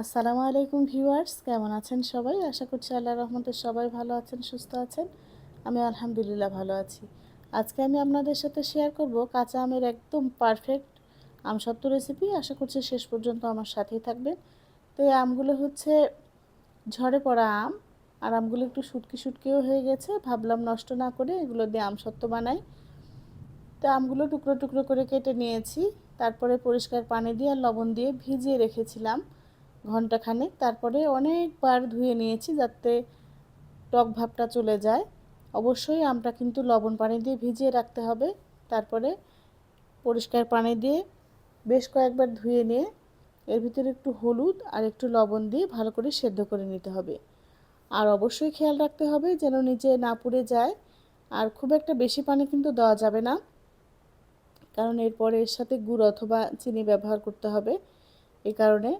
আসসালামু আলাইকুম ভিউয়ার্স, কেমন আছেন সবাই? আশা করছি আল্লাহ রহমতে সবাই ভালো আছেন, সুস্থ আছেন। আমি আলহামদুলিল্লাহ ভালো আছি। আজকে আমি আপনাদের সাথে শেয়ার করব কাঁচা আমের একদম পারফেক্ট আমসত্ব রেসিপি আশা করছি শেষ পর্যন্ত আমার সাথেই থাকবেন। তো এই আমগুলো হচ্ছে ঝড়ে পড়া আম। আর আমগুলো একটু শুটকি শুটকিও হয়ে গেছে। ভাবলাম নষ্ট না করে এগুলো দিয়ে আমসত্ব বানাই। তো আমগুলো টুকরো টুকরো করে কেটে নিয়েছি। তারপরে পরিষ্কার পানি দিয়ে আর লবণ দিয়ে ভিজিয়ে রেখেছিলাম। ঘন্টাখানেক তারপরে অনেকবার ধুয়ে নিয়েছি যাতে টক ভাবটা চলে যায়। অবশ্যই আমটা কিন্তু লবণ পানি দিয়ে ভিজিয়ে রাখতে হবে। তারপরে পরিষ্কার পানি দিয়ে বেশ কয়েকবার ধুয়ে নিয়ে এর ভিতরে একটু হলুদ আর একটু লবণ দিয়ে ভালো করে সেদ্ধ করে নিতে হবে। আর অবশ্যই খেয়াল রাখতে হবে যেন নিচে না পুড়ে যায়। আর খুব একটা বেশি পানি কিন্তু দেওয়া যাবে না। কারণ এরপরে এর সাথে গুড় অথবা চিনি ব্যবহার করতে হবে। এই কারণে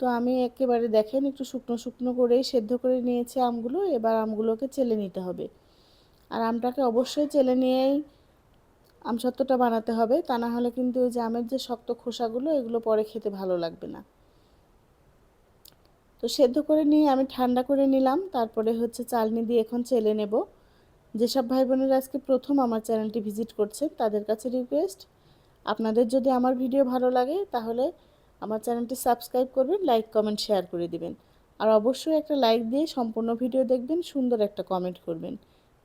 তো আমি একেবারে দেখেন একটু শুকনো শুকনো করেই সেদ্ধ করে নিয়েছি আমগুলো, এবার আমগুলোকে চেলে নিতে হবে। আর আমটাকে অবশ্যই চেলে নিয়েই আমসত্ত্বটা বানাতে হবে, তা না হলে কিন্তু ওই যে আমের যে শক্ত খোসাগুলো, এগুলো পরে খেতে ভালো লাগবে না। তো সেদ্ধ করে নিয়ে আমি ঠান্ডা করে নিলাম, তারপরে হচ্ছে চালনি দিয়ে এখন চেলে নেব। যেসব ভাই বোনেরা আজকে প্রথম আমার চ্যানেলটি ভিজিট করছেন, তাদের কাছে রিকোয়েস্ট, আপনাদের যদি আমার ভিডিও ভালো লাগে, তাহলে আমার চ্যানেলটি সাবস্ক্রাইব করবেন, লাইক, কমেন্ট, শেয়ার করে দিবেন। আর অবশ্যই একটা লাইক দিয়ে সম্পূর্ণ ভিডিও দেখবেন, সুন্দর একটা কমেন্ট করবেন।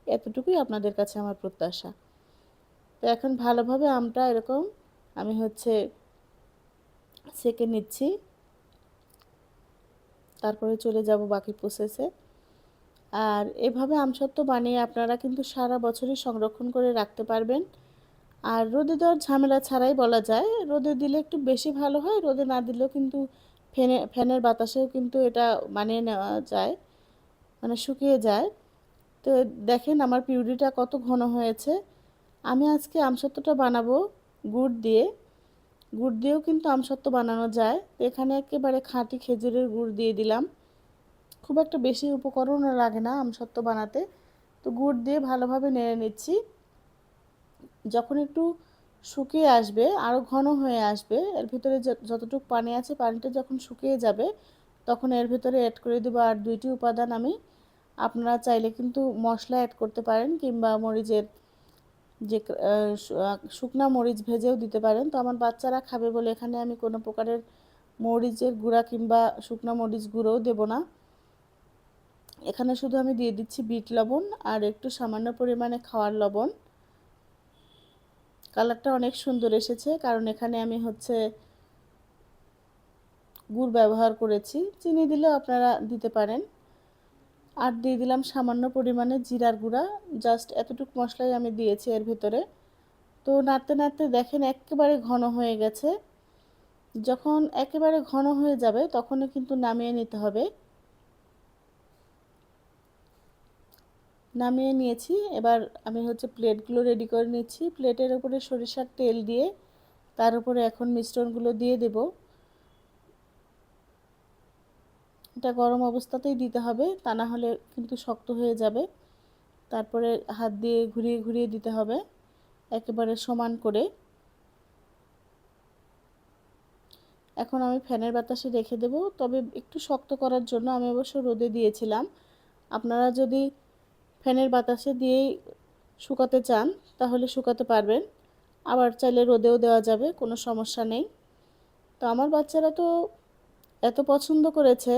এতটুকুই আপনাদের কাছে আমার প্রত্যাশা। তো এখন ভালোভাবে আমটা এরকম, আমি হচ্ছে সেকে নিচ্ছি। তারপরে চলে যাব বাকি প্রসেসে আর এভাবে আমসত্ত্ব বানিয়ে আপনারা কিন্তু সারা বছরই সংরক্ষণ করে রাখতে পারবেন। আর রোদে দেওয়ার ঝামেলা ছাড়াই বলা যায়। রোদে দিলে একটু বেশি ভালো হয়, রোদে না দিলেও কিন্তু ফ্যানে ফ্যানের বাতাসেও কিন্তু এটা মানিয়ে নেওয়া যায় মানে শুকিয়ে যায়। তো দেখেন আমার পিউরিটা কত ঘন হয়েছে। আমি আজকে আমসত্ত্বটা বানাবো গুড় দিয়ে। গুড় দিয়েও কিন্তু আমসত্ত্ব বানানো যায়। তো এখানে একেবারে খাঁটি খেজুরের গুড় দিয়ে দিলাম। খুব একটা বেশি উপকরণও লাগে না আমসত্ত্ব বানাতে। তো গুড় দিয়ে ভালোভাবে নেড়ে নিচ্ছি। যখন একটু শুকিয়ে আসবে আরও ঘন হয়ে আসবে, এর ভিতরে যতটুকু পানি আছে পানিটা যখন শুকিয়ে যাবে, তখন এর ভিতরে অ্যাড করে দেবো আর দুইটি উপাদান আমি। আপনারা চাইলে কিন্তু মশলা অ্যাড করতে পারেন কিংবা মরিচের যে শুকনা মরিচ ভেজেও দিতে পারেন। তো আমার বাচ্চারা খাবে বলে এখানে আমি কোনো প্রকারের মরিচের গুঁড়া কিংবা শুকনা মরিচ গুঁড়োও দেব না। এখানে শুধু আমি দিয়ে দিচ্ছি বিট লবণ আর একটু সামান্য পরিমাণে খাওয়ার লবণ। কালারটা অনেক সুন্দর এসেছে, কারণ এখানে আমি হচ্ছে গুড় ব্যবহার করেছি। চিনি দিলেও আপনারা দিতে পারেন। আর দিয়ে দিলাম সামান্য পরিমাণে জিরার গুঁড়া। জাস্ট এতটুকু মশলাই আমি দিয়েছি এর ভেতরে। তো নাড়তে নাড়তে দেখেন একেবারে ঘন হয়ে গেছে। যখন একেবারে ঘন হয়ে যাবে, তখনই কিন্তু নামিয়ে নিতে হবে। নামিয়ে নিয়েছি। এবার আমি হচ্ছে প্লেটগুলো রেডি করে নিচ্ছি। প্লেটের উপরে সরিষার তেল দিয়ে তার উপরে এখন মিশ্রণগুলো দিয়ে দেব। এটা গরম অবস্থাতেই দিতে হবে, তা না হলে কিন্তু শক্ত হয়ে যাবে। তারপরে হাত দিয়ে ঘুরিয়ে ঘুরিয়ে দিতে হবে, একেবারে সমান করে। এখন আমি ফ্যানের বাতাসে রেখে দেব। তবে একটু শক্ত করার জন্য আমি অবশ্য রোদে দিয়েছিলাম। আপনারা যদি ফ্যানের বাতাসে দিয়েই শুকাতে চান, তাহলে শুকাতে পারবেন। আবার চাইলে রোদেও দেওয়া যাবে, কোনো সমস্যা নেই। তো আমার বাচ্চারা তো এত পছন্দ করেছে,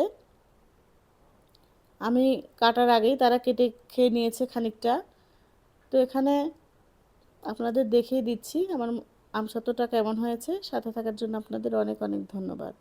আমি কাটার আগেই তারা কেটে খেয়ে নিয়েছে খানিকটা। তো এখানে আপনাদের দেখিয়ে দিচ্ছি, আমার আমসত্বটা কেমন হয়েছে, সাথে থাকার জন্য আপনাদের অনেক অনেক ধন্যবাদ।